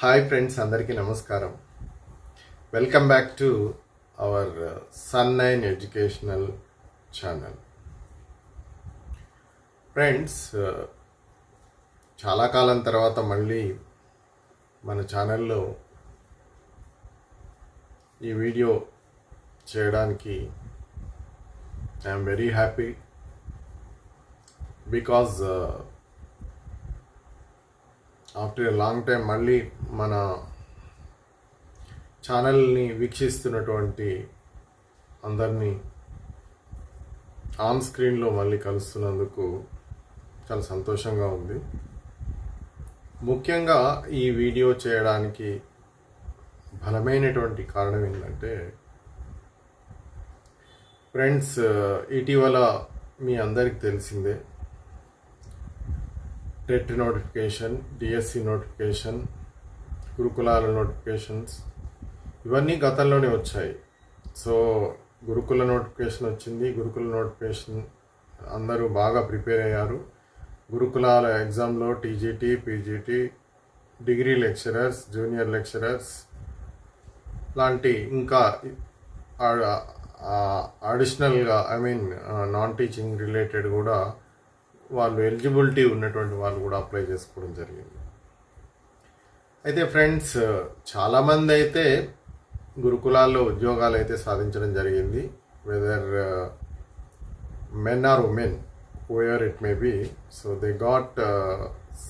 Hi friends అందరికీ నమస్కారం. Welcome back to our Sun Nine educational channel friends చాలా కాలం తర్వాత మళ్ళీ మన ఛానల్లో ఈ వీడియో చేయడానికి I'm very happy because after a long time మళ్ళీ మన ఛానల్ని వీక్షిస్తున్నటువంటి అందరినీ ఆన్ స్క్రీన్లో మళ్ళీ కలుస్తున్నందుకు చాలా సంతోషంగా ఉంది. ముఖ్యంగా ఈ వీడియో చేయడానికి బలమైనటువంటి కారణం ఏంటంటే ఫ్రెండ్స్ ఇటీవల మీ అందరికి తెలిసిందే టెట్ నోటిఫికేషన్ డిఎస్సి నోటిఫికేషన్ గురుకులాల నోటిఫికేషన్స్ ఇవన్నీ గతంలోనే వచ్చాయి. సో గురుకుల నోటిఫికేషన్ వచ్చింది. గురుకుల నోటిఫికేషన్ అందరూ బాగా ప్రిపేర్ అయ్యారు. గురుకులాల ఎగ్జామ్లో TGT PGT degree lecturers junior lecturers లాంటి ఇంకా అడిషనల్గా I mean non teaching related కూడా వాళ్ళు ఎలిజిబిలిటీ ఉన్నటువంటి వాళ్ళు కూడా అప్లై చేసుకోవడం జరిగింది. అయితే ఫ్రెండ్స్ చాలామంది అయితే గురుకులాల్లో ఉద్యోగాలు అయితే సాధించడం జరిగింది. Whether men or women where it may be so they got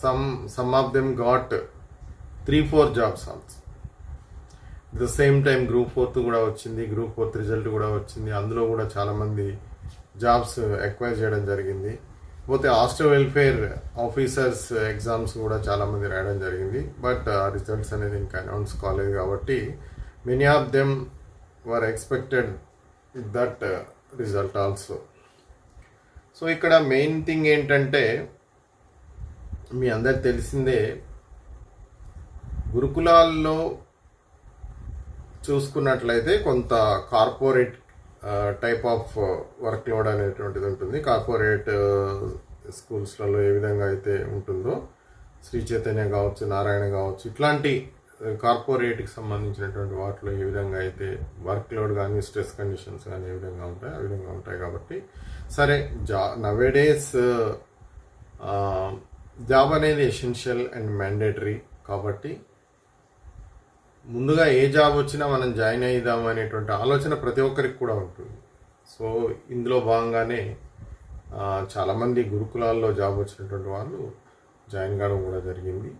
some some of them got three four jobs also the same time group fourth కూడా వచ్చింది గ్రూప్ ఫోర్త్ రిజల్ట్ కూడా వచ్చింది. అందులో కూడా చాలామంది జాబ్స్ ఎక్వైర్ చేయడం జరిగింది. పోతే హాస్టల్ వెల్ఫేర్ ఆఫీసర్స్ ఎగ్జామ్స్ కూడా చాలామంది రాయడం జరిగింది. బట్ ఆ రిజల్ట్స్ అనేది ఇంకా అనౌన్స్ కాలేదు కాబట్టి many of them were expected that result also so ఇక్కడ మెయిన్ థింగ్ ఏంటంటే మీ అందరికి తెలిసిందే గురుకులాల్లో చూసుకున్నట్లయితే కొంత corporate type of work load అనేటువంటిది ఉంటుంది. కార్పొరేట్ స్కూల్స్లలో ఏ విధంగా అయితే ఉంటుందో శ్రీ చైతన్య కావచ్చు నారాయణ కావచ్చు ఇట్లాంటి కార్పొరేట్కి సంబంధించినటువంటి వాటిలో ఏ విధంగా అయితే వర్క్ లోడ్ కానీ స్ట్రెస్ కండిషన్స్ కానీ ఏ విధంగా ఉంటాయి ఆ విధంగా ఉంటాయి కాబట్టి సరే జా నవేడేస్ జాబ్ అనేది ఎసెన్షియల్ అండ్ మ్యాండేటరీ కాబట్టి ముందుగా ఏ జాబ్ వచ్చినా మనం జాయిన్ అయిదాం అనేటువంటి ఆలోచన ప్రతి ఒక్కరికి కూడా ఉంటుంది. సో ఇందులో భాగంగానే చాలామంది గురుకులాల్లో జాబ్ వచ్చినటువంటి వాళ్ళు జాయిన్ కావడం కూడా జరిగింది.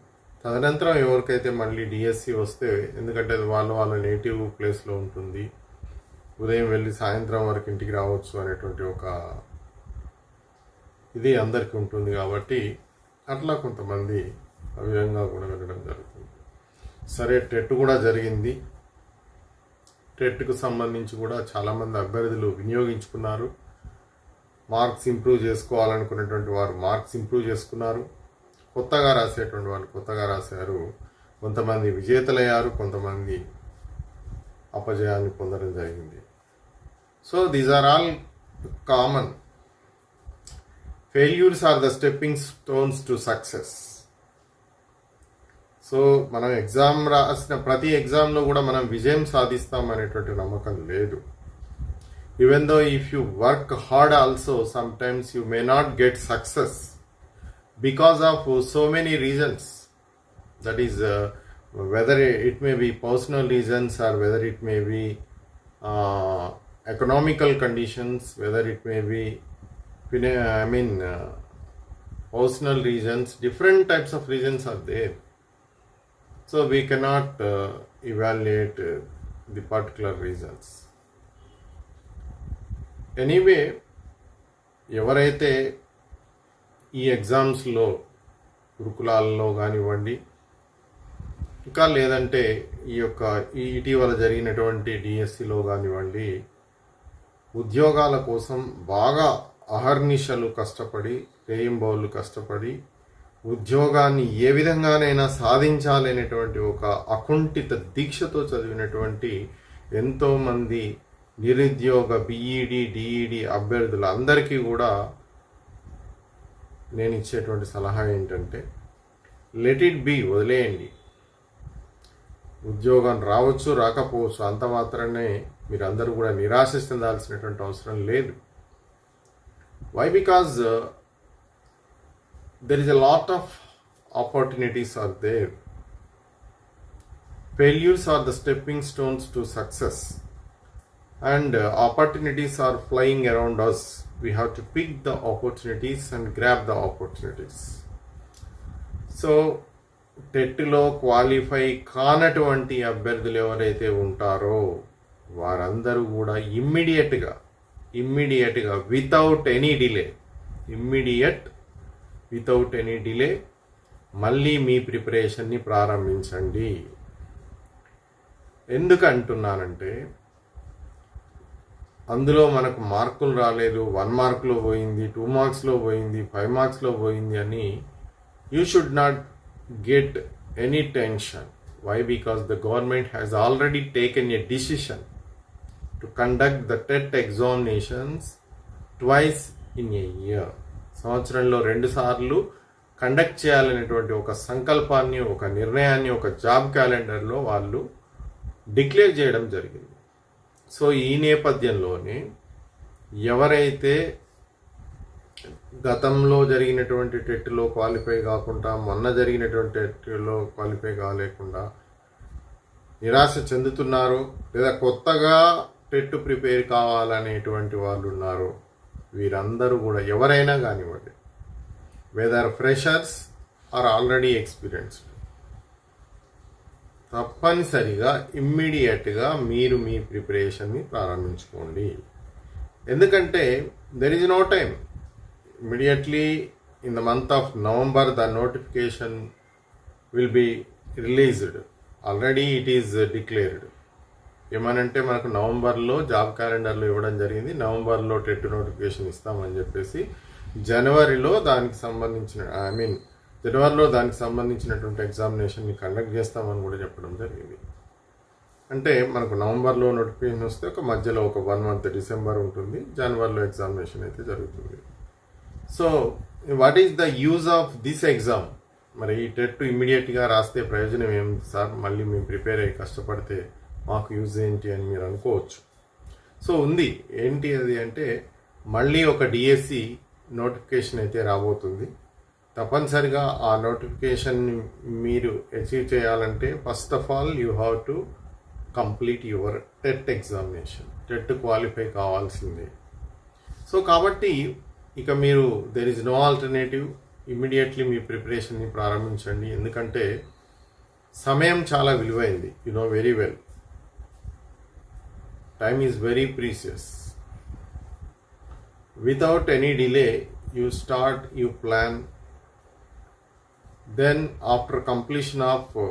తదనంతరం ఎవరికైతే మళ్ళీ డిఎస్సి వస్తే ఎందుకంటే అది వాళ్ళు వాళ్ళ నేటివ్ ప్లేస్లో ఉంటుంది. ఉదయం వెళ్ళి సాయంత్రం వరకు ఇంటికి రావచ్చు అనేటువంటి ఒక ఇది అందరికీ ఉంటుంది కాబట్టి అట్లా కొంతమంది ఆ విధంగా కూడా వెళ్ళడం జరుగుతుంది. సరే టెట్ కూడా జరిగింది. టెట్కు సంబంధించి కూడా చాలామంది అభ్యర్థులు వినియోగించుకున్నారు. మార్క్స్ ఇంప్రూవ్ చేసుకోవాలనుకునేటువంటి వారు మార్క్స్ ఇంప్రూవ్ చేసుకున్నారు. కొత్తగా రాసేటువంటి వాళ్ళు కొత్తగా రాశారు. కొంతమంది విజేతలయ్యారు కొంతమంది అపజయాన్ని పొందడం జరిగింది. So these are all common failures are the stepping stones to success so మనం ఎగ్జామ్ రాసిన ప్రతి ఎగ్జామ్లో కూడా మనం విజయం సాధిస్తాం అనేటువంటి నమ్మకం లేదు even though if you work hard also sometimes you may not get success because of so many reasons that is whether it may be personal reasons or whether it may be economical conditions whether it may be I mean personal reasons different types of reasons reasons are. So we cannot uh, evaluate uh, the particular reasons. Anyway ఎవరైతే ఈ ఎగ్జామ్స్లో గురుకులాల్లో కానివ్వండి ఇంకా లేదంటే ఈ యొక్క ఈ ఇటీవల జరిగినటువంటి డిఎస్సిలో కానివ్వండి ఉద్యోగాల కోసం బాగా అహర్నిశలు కష్టపడి రేయింబౌలు కష్టపడి ఉద్యోగాన్ని ఏ విధంగానైనా సాధించాలనేటువంటి ఒక అకుంఠిత దీక్షతో చదివినటువంటి ఎంతోమంది నిరుద్యోగ బిఈడి డిఈడి అభ్యర్థులందరికీ కూడా నేను ఇచ్చేటువంటి సలహా ఏంటంటే లెట్ ఇట్ బి వదిలేయండి. ఉద్యోగం రావచ్చు రాకపోవచ్చు అంత మాత్రమే మీరు అందరూ కూడా నిరాశ చెందాల్సినటువంటి అవసరం లేదు. Why because there is a lot of opportunities are there failures are the stepping stones to success and uh, opportunities are flying around us we have to pick the opportunities and grab the opportunities so టెట్లో qualify కానటువంటి అభ్యర్థులు ఎవరైతే ఉంటారో వారందరూ కూడా ఇమ్మీడియట్గా ఇమ్మీడియట్గా without any delay immediate without any delay మళ్ళీ మీ ప్రిపరేషన్ని ప్రారంభించండి. ఎందుకు అంటున్నానంటే అందులో మనకు మార్కులు రాలేదు వన్ మార్క్లో పోయింది టూ మార్క్స్లో పోయింది ఫైవ్ మార్క్స్లో పోయింది అని you should not get any tension why because the government has already taken a decision to conduct the TET examinations twice in a year సంవత్సరంలో రెండు సార్లు కండక్ట్ చేయాలనేటువంటి ఒక సంకల్పాన్ని ఒక నిర్ణయాన్ని ఒక జాబ్ క్యాలెండర్లో వాళ్ళు డిక్లేర్ చేయడం జరిగింది. సో ఈ నేపథ్యంలోనే ఎవరైతే గతంలో జరిగినటువంటి టెట్లో క్వాలిఫై కాకుండా మొన్న జరిగినటువంటి టెట్లో క్వాలిఫై కాలేకుండా నిరాశ చెందుతున్నారు లేదా కొత్తగా టెట్ ప్రిపేర్ కావాలనేటువంటి వాళ్ళు ఉన్నారు వీరందరూ కూడా ఎవరైనా కానివ్వండి whether freshers or already experienced తప్పనిసరిగా ఇమ్మీడియట్గా మీరు మీ ప్రిపరేషన్ని ప్రారంభించుకోండి. ఎందుకంటే there is no time immediately in the month of November the notification will be released already it is declared ఏమనంటే మనకు నవంబర్లో జాబ్ క్యాలెండర్లో ఇవ్వడం జరిగింది. నవంబర్లో టెట్ నోటిఫికేషన్ ఇస్తామని చెప్పేసి జనవరిలో దానికి సంబంధించిన ఐ మీన్ జనవరిలో దానికి సంబంధించినటువంటి ఎగ్జామినేషన్ని కండక్ట్ చేస్తామని కూడా చెప్పడం జరిగింది. అంటే మనకు నవంబర్లో నోటిఫికేషన్ వస్తే ఒక మధ్యలో ఒక వన్ మంత్ డిసెంబర్ ఉంటుంది. జనవరిలో ఎగ్జామినేషన్ అయితే జరుగుతుంది. So what is the use of this exam మరి ఈ టెట్ ఇమ్మీడియట్గా రాస్తే ప్రయోజనం ఏమిటి సార్? మళ్ళీ మేము ప్రిపేర్ అయ్యి కష్టపడితే మాకు యూజ్ ఏంటి అని మీరు అనుకోవచ్చు. సో ఉంది. ఏంటి అది అంటే మళ్ళీ ఒక డిఎస్సి నోటిఫికేషన్ అయితే రాబోతుంది. తప్పనిసరిగా ఆ నోటిఫికేషన్ మీరు అచీవ్ చేయాలంటే first of all you have to complete your TET examination. TET qualify కావాల్సిందే. సో కాబట్టి ఇక మీరు there is no alternative immediately మీ ప్రిపరేషన్ని ప్రారంభించండి. ఎందుకంటే సమయం చాలా విలువైంది. You know very well time is very precious without any delay you start you plan then after completion of uh,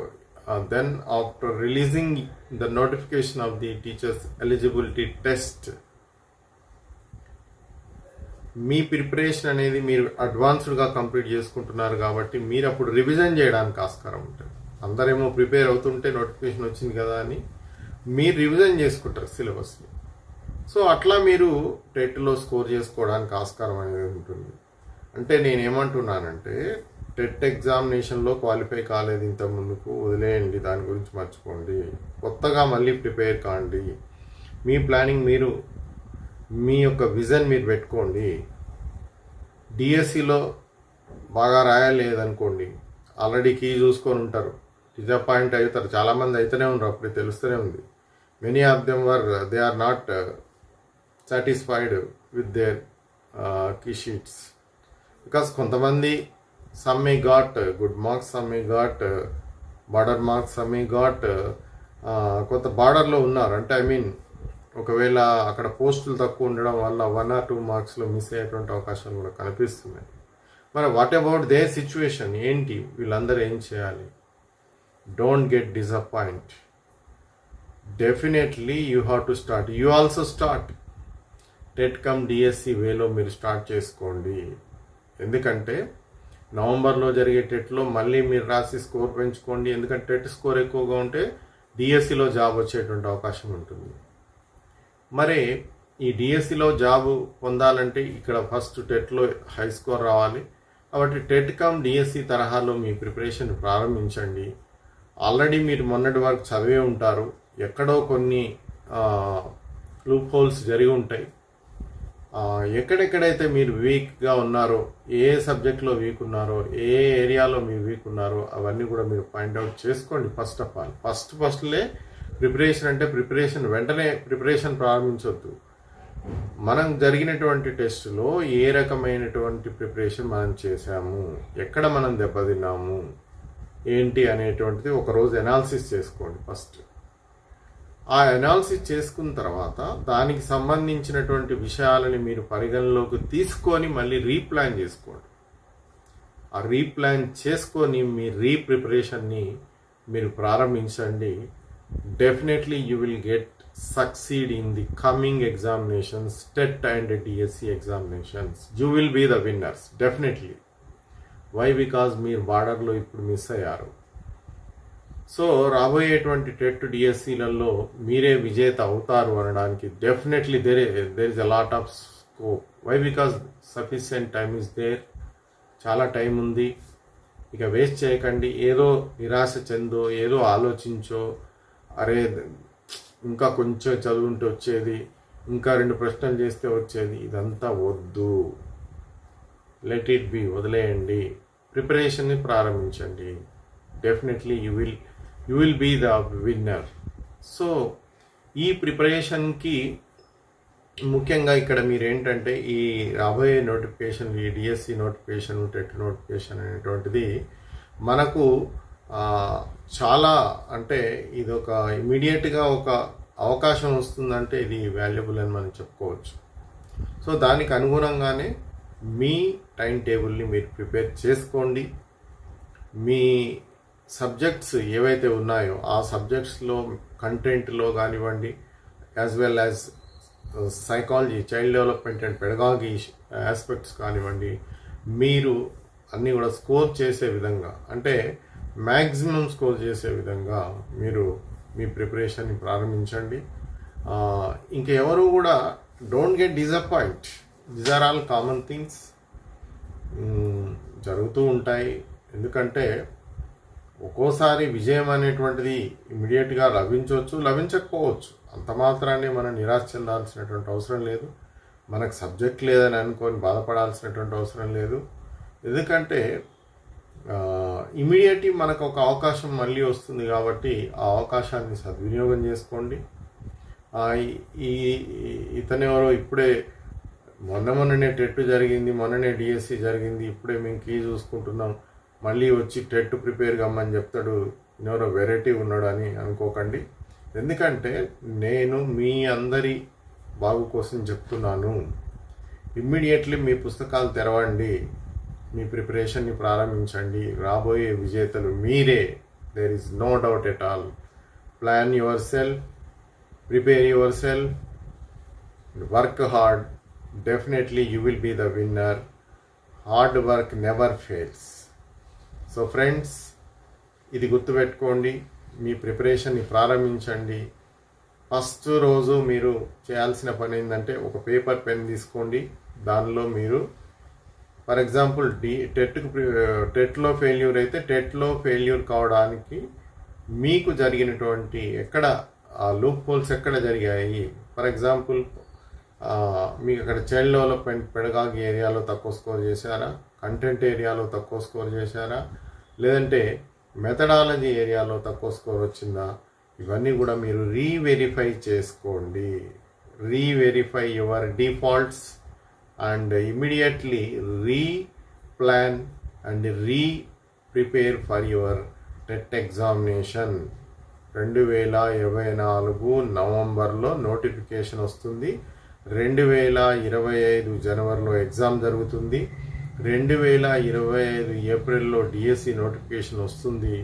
uh, then after releasing the notification of the teachers eligibility test మీ preparation అనేది మీరు అడ్వాన్స్డ్గా complete చేసుకుంటున్నారు కాబట్టి మీరు అప్పుడు revision చేయడానికి ఆస్కారం ఉంటుంది అందరేమో ప్రిపేర్ అవుతుంటే నోటిఫికేషన్ వచ్చింది కదా అని మీరు రివిజన్ చేసుకుంటారు సిలబస్ని సో అట్లా మీరు టెట్లో స్కోర్ చేసుకోవడానికి ఆస్కారం అనేది ఉంటుంది. అంటే నేను ఏమంటున్నానంటే టెట్ ఎగ్జామినేషన్లో క్వాలిఫై కాలేదు ఇంత ముందుకు వదిలేయండి దాని గురించి మర్చిపోండి. కొత్తగా మళ్ళీ ప్రిపేర్ కాండి. మీ ప్లానింగ్ మీరు మీ యొక్క విజన్ మీరు పెట్టుకోండి. డిఎస్సిలో బాగా రాయలేదనుకోండి ఆల్రెడీ కీ చూసుకొని ఉంటారు. డిజపాయింట్ అవుతారు. చాలామంది అయితేనే ఉన్నారు అప్పుడు తెలుస్తూనే ఉంది. Many of them were they are not satisfied with their key sheets because కొంతమంది some may got good marks some may got border marks some may got కొంత బార్డర్లో ఉన్నారు. అంటే ఐ మీన్ ఒకవేళ అక్కడ పోస్టులు తక్కువ ఉండడం వల్ల వన్ ఆర్ టూ మార్క్స్లో మిస్ అయ్యేటువంటి అవకాశాలు కూడా కనిపిస్తున్నాయి. మరి వాట్ అబౌట్ దే సిచ్యువేషన్ ఏంటి? వీళ్ళందరూ ఏం చేయాలి? Don't get disappoint definitely you have to start you also start TET cum DSC వేలో మీరు స్టార్ట్ చేసుకోండి. ఎందుకంటే నవంబర్లో జరిగే టెట్లో మళ్ళీ మీరు రాసి స్కోర్ పెంచుకోండి. ఎందుకంటే టెట్ స్కోర్ ఎక్కువగా ఉంటే డిఎస్సిలో జాబ్ వచ్చేటువంటి అవకాశం ఉంటుంది. మరి ఈ డిఎస్సిలో జాబ్ పొందాలంటే ఇక్కడ ఫస్ట్ టెట్లో హై స్కోర్ రావాలి. కాబట్టి టెట్ కమ్ డిఎస్సి తరహాలో మీ ప్రిపరేషన్ ప్రారంభించండి. ఆల్రెడీ మీరు మొన్నటి వరకు చదివే ఉంటారు. ఎక్కడో కొన్ని లూప్ హోల్స్ జరిగి ఉంటాయి. ఎక్కడెక్కడైతే మీరు వీక్గా ఉన్నారో ఏ సబ్జెక్ట్లో వీక్ ఉన్నారో ఏ ఏరియాలో మీరు వీక్ ఉన్నారో అవన్నీ కూడా మీరు పాయింట్ అవుట్ చేసుకోండి ఫస్ట్ ఆఫ్ ఆల్ ఫస్ట్ ఫస్ట్లే ప్రిపరేషన్ అంటే ప్రిపరేషన్ వెంటనే ప్రిపరేషన్ ప్రారంభించవద్దు మనం జరిగినటువంటి టెస్టులో ఏ రకమైనటువంటి ప్రిపరేషన్ మనం చేశాము? ఎక్కడ మనం దెబ్బతిన్నాము? ఏంటి అనేటువంటిది ఒకరోజు ఎనాలిసిస్ చేసుకోండి ఫస్ట్ ఆ అనాలిసిస్ చేసుకున్న తర్వాత దానికి సంబంధించినటువంటి విషయాలని మీరు పరిగణలోకి తీసుకొని మళ్ళీ రీప్లాన్ చేసుకోండి. ఆ రీప్లాన్ చేసుకొని మీ రీప్రిపరేషన్ని మీరు ప్రారంభించండి. Definitely you will get succeed in the coming examinations TET and DSC examinations you will be the winners definitely why because మీరు బార్డర్లో ఇప్పుడు మిస్ అయ్యారు. సో రాబోయేటువంటి టెట్ డిఎస్సీలలో మీరే విజేత అవుతారు అనడానికి definitely there there is a lot of scope why because sufficient time is there చాలా టైం ఉంది. ఇక వేస్ట్ చేయకండి. ఏదో నిరాశ చెందో ఏదో ఆలోచించో అరే ఇంకా కొంచెం చదువుంటే వచ్చేది ఇంకా రెండు ప్రశ్నలు చేస్తే వచ్చేది ఇదంతా వద్దు. లెట్ ఇట్ బి వదిలేయండి. ప్రిపరేషన్ని ప్రారంభించండి. Definitely you will you will be the winner so ఈ ప్రిపరేషన్కి ముఖ్యంగా ఇక్కడ మీరు ఏంటంటే ఈ రాబోయే నోటిఫికేషన్ ఈ డిఎస్సి నోటిఫికేషన్ టెట్ నోటిఫికేషన్ అనేటువంటిది మనకు చాలా అంటే ఇది ఒక ఇమీడియట్గా ఒక అవకాశం వస్తుందంటే ఇది వాల్యుబుల్ అని మనం చెప్పుకోవచ్చు. సో దానికి అనుగుణంగానే మీ టైం టేబుల్ని మీరు ప్రిపేర్ చేసుకోండి. మీ సబ్జెక్ట్స్ ఏవైతే ఉన్నాయో ఆ సబ్జెక్ట్స్లో కంటెంట్లో కానివ్వండి as well as psychology child development and pedagogy aspects కానివ్వండి మీరు అన్నీ కూడా స్కోర్ చేసే విధంగా అంటే మ్యాక్సిమం స్కోర్ చేసే విధంగా మీరు మీ ప్రిపరేషన్ని ప్రారంభించండి. ఇంకెవరు కూడా don't get disappoint these are all common things జరుగుతూ ఉంటాయి. ఎందుకంటే ఒక్కోసారి విజయం అనేటువంటిది ఇమీడియట్గా లభించవచ్చు లభించకపోవచ్చు. అంత మాత్రాన్ని మనం నిరాశ చెందాల్సినటువంటి అవసరం లేదు. మనకు సబ్జెక్ట్ లేదని అనుకొని బాధపడాల్సినటువంటి అవసరం లేదు. ఎందుకంటే ఇమీడియట్ మనకు ఒక అవకాశం మళ్ళీ వస్తుంది కాబట్టి ఆ అవకాశాన్ని సద్వినియోగం చేసుకోండి. ఈ ఈ- ఇతనెవరో ఇప్పుడే మొన్న మొన్ననే టెట్ జరిగింది మొన్ననే డిఎస్సి జరిగింది ఇప్పుడే మేము కీ చూసుకుంటున్నాం. మళ్ళీ వచ్చి టెట్ ప్రిపేర్ కమ్మని చెప్తాడు ఎవరో వెరైటీ ఉన్నాడు అని అనుకోకండి. ఎందుకంటే నేను మీ అందరి బాగు కోసం చెప్తున్నాను. ఇమ్మీడియట్లీ మీ పుస్తకాలు తెరవండి మీ ప్రిపరేషన్ని ప్రారంభించండి. రాబోయే విజేతలు మీరే. There is no doubt at all plan yourself prepare yourself work hard definitely you will be the winner hard work never fails so friends ఇది గుర్తుపెట్టుకోండి మీ ప్రిపరేషన్ని ప్రారంభించండి. ఫస్ట్ రోజు మీరు చేయాల్సిన పని ఏంటంటే ఒక పేపర్ పెన్ తీసుకోండి. దానిలో మీరు ఫర్ ఎగ్జాంపుల్ డి టెట్కు టెట్లో ఫెయిల్యూర్ అయితే టెట్లో ఫెయిల్యూర్ కావడానికి మీకు జరిగినటువంటి ఎక్కడ ఆ లూప్ హోల్స్ ఎక్కడ జరిగాయి? ఫర్ ఎగ్జాంపుల్ మీకు అక్కడ చైల్డ్ డెవలప్మెంట్ పెడగాగి ఏరియాలో తక్కువ స్కోర్ చేశారా? కంటెంట్ ఏరియాలో తక్కువ స్కోర్ చేశారా? లేదంటే మెథడాలజీ ఏరియాలో తక్కువ స్కోర్ వచ్చిందా? ఇవన్నీ కూడా మీరు రీవెరిఫై చేసుకోండి. Reverify your defaults and immediately replan and reprepare for your TET examination రెండు వేల ఇరవై నాలుగు నవంబర్లో నోటిఫికేషన్ వస్తుంది. రెండు వేల ఇరవై ఐదు జనవరిలో ఎగ్జామ్ జరుగుతుంది. రెండు వేల ఇరవై ఐదు ఏప్రిల్లో డిఎస్సి నోటిఫికేషన్ వస్తుంది.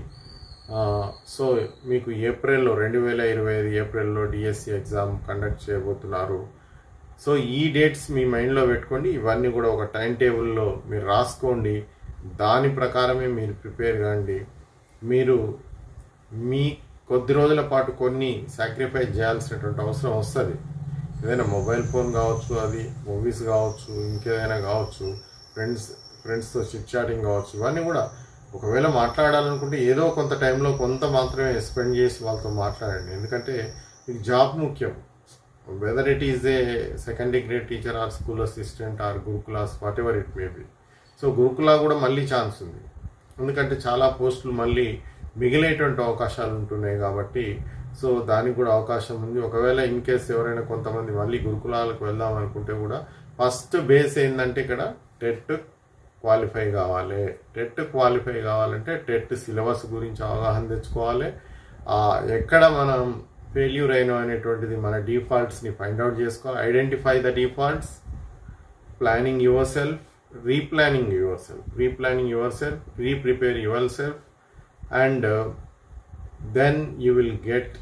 సో మీకు ఏప్రిల్లో రెండు వేల ఇరవై ఐదు ఏప్రిల్లో డిఎస్సి ఎగ్జామ్ కండక్ట్ చేయబోతున్నారు. సో ఈ డేట్స్ మీ మైండ్లో పెట్టుకోండి. ఇవన్నీ కూడా ఒక టైం టేబుల్లో మీరు రాసుకోండి. దాని ప్రకారమే మీరు ప్రిపేర్ కాండి. మీరు మీ కొద్ది రోజుల పాటు కొన్ని సాక్రిఫైస్ చేయాల్సినటువంటి అవసరం వస్తుంది. ఏదైనా మొబైల్ ఫోన్ కావచ్చు అది మూవీస్ కావచ్చు ఇంకేదైనా కావచ్చు. ఫ్రెండ్స్ ఫ్రెండ్స్తో చిట్ చాటింగ్ కావచ్చు ఇవన్నీ కూడా. ఒకవేళ మాట్లాడాలనుకుంటే ఏదో కొంత టైంలో కొంత మాత్రమే స్పెండ్ చేసి వాళ్ళతో మాట్లాడండి. ఎందుకంటే మీకు జాబ్ ముఖ్యం. Whether it is a secondary grade teacher or school assistant or gurukuls whatever it may be so గురుకులా కూడా మళ్ళీ ఛాన్స్ ఉంది. ఎందుకంటే చాలా పోస్టులు మళ్ళీ మిగిలేటువంటి అవకాశాలు ఉంటున్నాయి కాబట్టి సో దానికి కూడా అవకాశం ఉంది. ఒకవేళ ఇన్ కేస్ ఎవరైనా కొంతమంది మళ్ళీ గురుకులాలకు వెళ్దాం అనుకుంటే కూడా ఫస్ట్ బేస్ ఏంటంటే ఇక్కడ టెట్ క్వాలిఫై కావాలి. టెట్ క్వాలిఫై కావాలంటే టెట్ సిలబస్ గురించి అవగాహన తెచ్చుకోవాలి. ఎక్కడ మనం ఫెయిల్యూర్ అయినా అనేటువంటిది మన డిఫాల్ట్స్ని ఫైండ్ అవుట్ చేసుకోవాలి. Identify the defaults planning yourself replanning yourself replanning yourself reprepare yourself and then you will get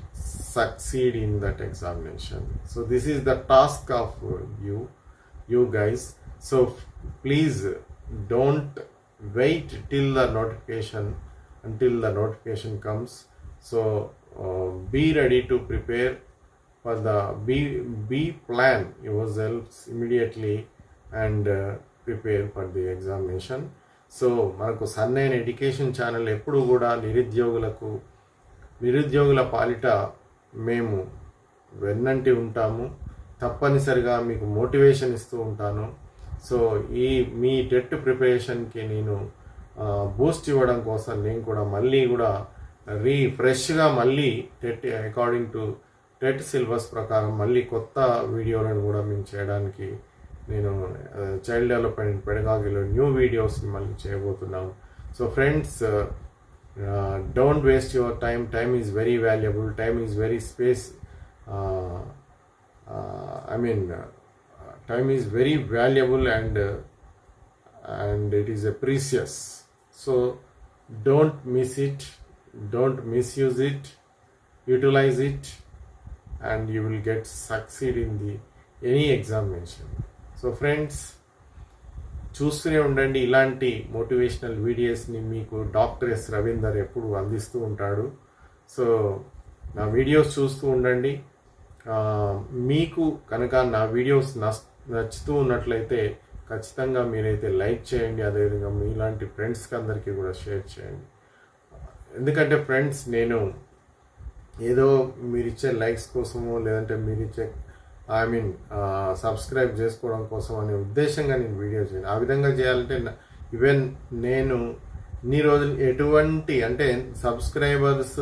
succeed in that examination. So this is the task of you you guys. So please don't wait till the notification until the notification comes so be ready to prepare for the be be plan yourselves immediately and prepare for the examination so మనకు సన్నైన education channel ఎప్పుడు కూడా నిరుద్యోగులకు నిరుద్యోగుల పాలిట మేము వెన్నంటి ఉంటాము. తప్పనిసరిగా మీకు మోటివేషన్ ఇస్తూ ఉంటాను. సో ఈ మీ టెట్ ప్రిపరేషన్కి నేను బూస్ట్ ఇవ్వడం కోసం నేను కూడా మళ్ళీ కూడా రీ ఫ్రెష్గా మళ్ళీ TET according to TET syllabus ప్రకారం మళ్ళీ కొత్త వీడియోలను కూడా మేము చేయడానికి నేను చైల్డ్ డెవలప్మెంట్ పెడగాగిలో న్యూ వీడియోస్ని మళ్ళీ చేయబోతున్నాను so friends don't waste your time time is very valuable time is very space I mean time is very valuable and and it is a precious so don't miss it don't misuse it utilize it and you will get succeed in the any examination so friends చూస్తూనే ఉండండి. ఇలాంటి motivational వీడియోస్ని మీకు doctor yes Ravinder ఎప్పుడు అందిస్తూ ఉంటాడు. So నా videos చూస్తూ ఉండండి. మీకు కనుక నా వీడియోస్ నష్ట నచ్చుతూ ఉన్నట్లయితే ఖచ్చితంగా మీరైతే లైక్ చేయండి అదేవిధంగా మీలాంటి ఫ్రెండ్స్కి అందరికీ కూడా షేర్ చేయండి. ఎందుకంటే ఫ్రెండ్స్ నేను ఏదో మీరు ఇచ్చే లైక్స్ కోసమో లేదంటే మీరు ఇచ్చే ఐ మీన్ సబ్స్క్రైబ్ చేసుకోవడం కోసం అనే ఉద్దేశంగా నేను వీడియో చేయను. ఆ విధంగా చేయాలంటే ఈవెన్ నేను నీ రోజులు ఎటువంటి అంటే సబ్స్క్రైబర్స్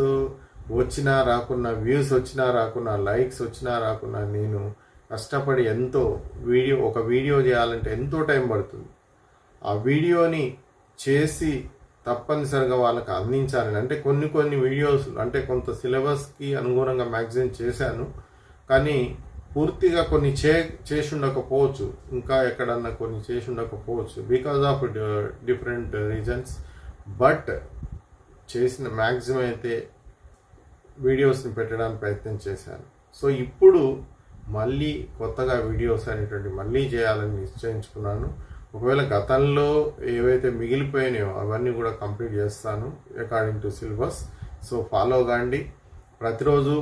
వచ్చినా రాకున్నా వ్యూస్ వచ్చినా రాకున్నా లైక్స్ వచ్చినా రాకున్నా నేను కష్టపడి ఎంతో వీడియో ఒక వీడియో చేయాలంటే ఎంతో టైం పడుతుంది. ఆ వీడియోని చేసి తప్పనిసరిగా వాళ్ళకి అందించాలని అంటే కొన్ని కొన్ని వీడియోస్ అంటే కొంత సిలబస్కి అనుగుణంగా మ్యాగజైన్ చేశాను కానీ పూర్తిగా కొన్ని చే చేసి ఉండకపోవచ్చు ఇంకా ఎక్కడన్నా కొన్ని చేసి ఉండకపోవచ్చు because of different reasons but చేసిన మ్యాక్సిమం అయితే వీడియోస్ని పెట్టడానికి ప్రయత్నం చేశాను. సో ఇప్పుడు మళ్ళీ కొత్తగా వీడియోస్ అనేటువంటి మళ్ళీ చేయాలని నిశ్చయించుకున్నాను. ఒకవేళ గతంలో ఏవైతే మిగిలిపోయినాయో అవన్నీ కూడా కంప్లీట్ చేస్తాను according to syllabus so follow కాండి ప్రతిరోజు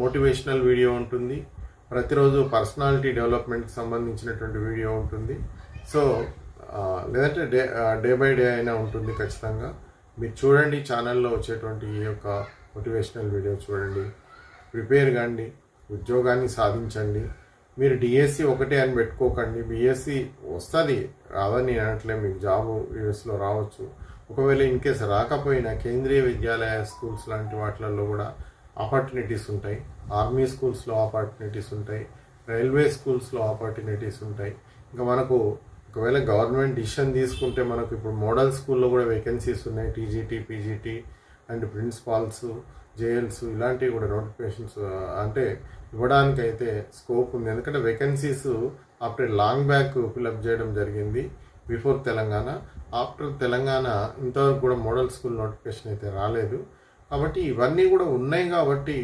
మోటివేషనల్ వీడియో ఉంటుంది. ప్రతిరోజు పర్సనాలిటీ డెవలప్మెంట్కి సంబంధించినటువంటి వీడియో ఉంటుంది. సో లేదంటే డే డే బై డే అయినా ఉంటుంది ఖచ్చితంగా. మీరు చూడండి ఛానల్లో వచ్చేటువంటి ఈ యొక్క మోటివేషనల్ వీడియో చూడండి. ప్రిపేర్ కాండి ఉద్యోగాన్ని సాధించండి. మీరు డిఎస్సి ఒకటే అని పెట్టుకోకండి. బిఎస్సి వస్తుంది. రాదని నేను అనట్లే మీకు జాబ్ యూఎస్లో రావచ్చు. ఒకవేళ ఇన్ కేస్ రాకపోయినా కేంద్రీయ విద్యాలయ స్కూల్స్ లాంటి వాటిలలో కూడా ఆపర్చునిటీస్ ఉంటాయి. ఆర్మీ స్కూల్స్లో ఆపర్చునిటీస్ ఉంటాయి. రైల్వే స్కూల్స్లో ఆపర్చునిటీస్ ఉంటాయి. ఇంకా మనకు ఒకవేళ గవర్నమెంట్ డిసిషన్ తీసుకుంటే మనకు ఇప్పుడు మోడల్ స్కూల్లో కూడా వేకెన్సీస్ ఉన్నాయి. TGT PGT and principals. JLs ఇలాంటివి కూడా నోటిఫికేషన్స్ అంటే ఇవ్వడానికి అయితే స్కోప్ ఉంది. ఎందుకంటే vacancies after long back fill up చేయడం జరిగింది బిఫోర్ తెలంగాణ. ఆఫ్టర్ తెలంగాణ ఇంతవరకు కూడా మోడల్ స్కూల్ నోటిఫికేషన్ అయితే రాలేదు. కాబట్టి ఇవన్నీ కూడా ఉన్నాయి కాబట్టి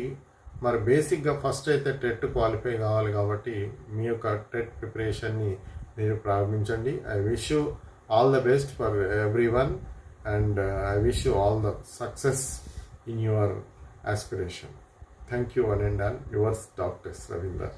మరి బేసిక్గా ఫస్ట్ అయితే టెట్ క్వాలిఫై కావాలి కాబట్టి మీ యొక్క టెట్ ప్రిపరేషన్ని మీరు ప్రారంభించండి. I wish you all the best for everyone and I wish you all the success in your aspiration. Thank you, one and all. Yours, Dr. Ravinder.